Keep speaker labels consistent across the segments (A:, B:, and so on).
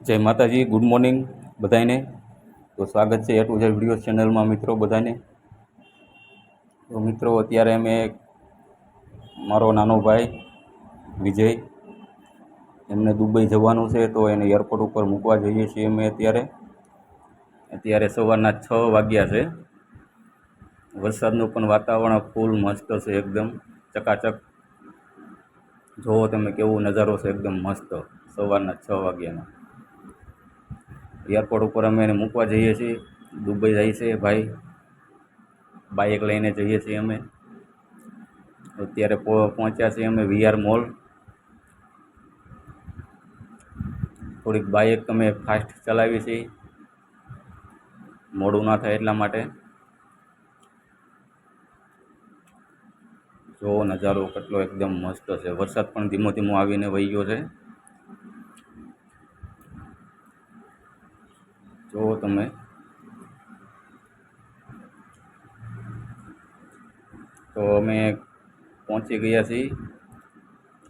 A: જય માતાજી good morning બધાને તો સ્વાગત છે એટ ઝેડ વીડિયો ચેનલમાં મિત્રો બધાને. તો મિત્રો, અત્યારે અમે મારો નાનો ભાઈ, વિજય, એમને દુબઈ જવાનું છે, તો એને એરપોર્ટ ઉપર મૂકવા જઈએ છીએ અમે અત્યારે. અત્યારે સવારના છ વાગ્યા છે. વરસાદનું પણ વાતાવરણ ફૂલ મસ્ત છે એકદમ. ચકાચક. જુઓ તમે કેવો નજારો છે, એકદમ મસ્ત. સવારના છ વાગ્યાનો. એરપોર્ટ ઉપર અમે એને મૂકવા જઈએ છીએ. દુબઈ જાય છે ભાઈ. બાઇક લઈને જઈએ છીએ અમે. અત્યારે પહોંચ્યા છીએ અમે વીઆર મોલ. થોડીક બાઇક અમે ફાસ્ટ ચલાવી છીએ મોડું ના થાય એટલા માટે. જોવો નજારો કેટલો એકદમ મસ્ત છે. વરસાદ પણ ધીમો ધીમો આવીને વહી ગયો છે. જુઓ તમે તો અમે પહોંચી ગયા છીએ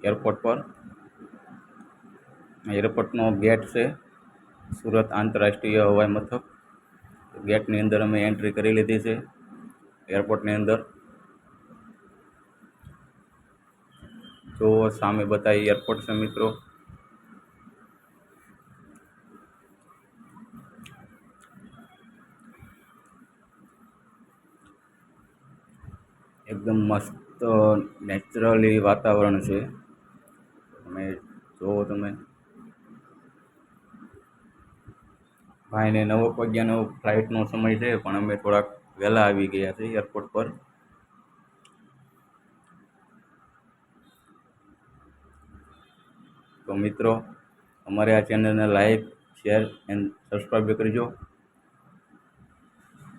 A: એરપોર્ટ પર એરપોર્ટનો ગેટ છે સુરત આંતરરાષ્ટ્રીય હવાઈ મથક ગેટની અંદર અમે એન્ટ્રી કરી લીધી છે એરપોર્ટની અંદર। જો સામે બતાવી એરપોર્ટ છે મિત્રો। એકદમ મસ્ત, નેચરલી વાતાવરણ છે. તમે જુઓ તમે. ભાઈને નવ વાગ્યાનો ફ્લાઇટનો સમય છે, પણ અમે થોડાક વહેલા આવી ગયા છે એરપોર્ટ પર. તો મિત્રો, અમારે આ ચેનલને લાઈક, શેર, એન્ડ સબસ્ક્રાઈબ કરજો